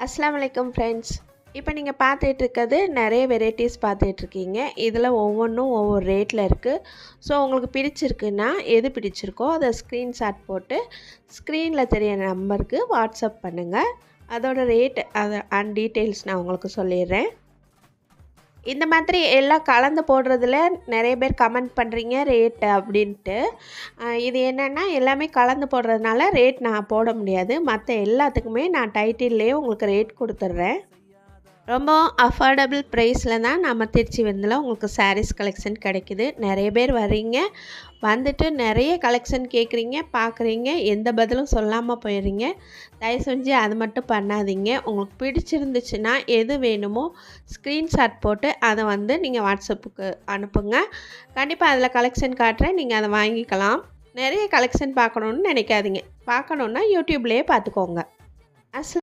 அஸ்லாம் வலைக்கம் ஃப்ரெண்ட்ஸ் இப்போ நீங்கள் பார்த்துட்டு இருக்கிறது நிறைய வெரைட்டிஸ் பார்த்துட்ருக்கீங்க இதில் ஒவ்வொன்றும் ஒவ்வொரு ரேட்டில் இருக்குது ஸோ உங்களுக்கு பிடிச்சிருக்குன்னா எது பிடிச்சிருக்கோ அதை ஸ்க்ரீன்ஷாட் போட்டு ஸ்க்ரீனில் தெரிய நம்பருக்கு வாட்ஸ்அப் பண்ணுங்கள் அதோட ரேட் அதை அண்ட் டீட்டெயில்ஸ் நான் உங்களுக்கு சொல்லிடுறேன். இந்த மாதிரி எல்லாம் கலந்து போடுறதுல நிறைய பேர் கமெண்ட் பண்ணுறீங்க ரேட்டு அப்படின்ட்டு. இது என்னென்னா எல்லாமே கலந்து போடுறதுனால ரேட் நான் போட முடியாது. மற்ற எல்லாத்துக்குமே நான் டைட்டில்லையே உங்களுக்கு ரேட் கொடுத்துட்றேன். ரொம்ப அஃபோர்டபுள் ப்ரைஸில் தான் நம்ம திருச்சி வந்தில் உங்களுக்கு சாரீஸ் கலெக்ஷன் கிடைக்குது. நிறைய பேர் வர்றீங்க. வந்துட்டு நிறைய கலெக்ஷன் கேட்குறீங்க பார்க்குறீங்க. எந்த பதிலும் சொல்லாமல் போயிடுறீங்க. தயவு செஞ்சு அது மட்டும் பண்ணாதீங்க. உங்களுக்கு பிடிச்சிருந்துச்சுன்னா எது வேணுமோ ஸ்க்ரீன்ஷாட் போட்டு அதை வந்து நீங்கள் வாட்ஸ்அப்புக்கு அனுப்புங்க. கண்டிப்பாக அதில் கலெக்ஷன் காட்டுறேன். நீங்கள் அதை வாங்கிக்கலாம். நிறைய கலெக்ஷன் பார்க்கணுன்னு நினைக்காதீங்க. பார்க்கணுன்னா யூடியூப்லேயே பார்த்துக்கோங்க. அஸ்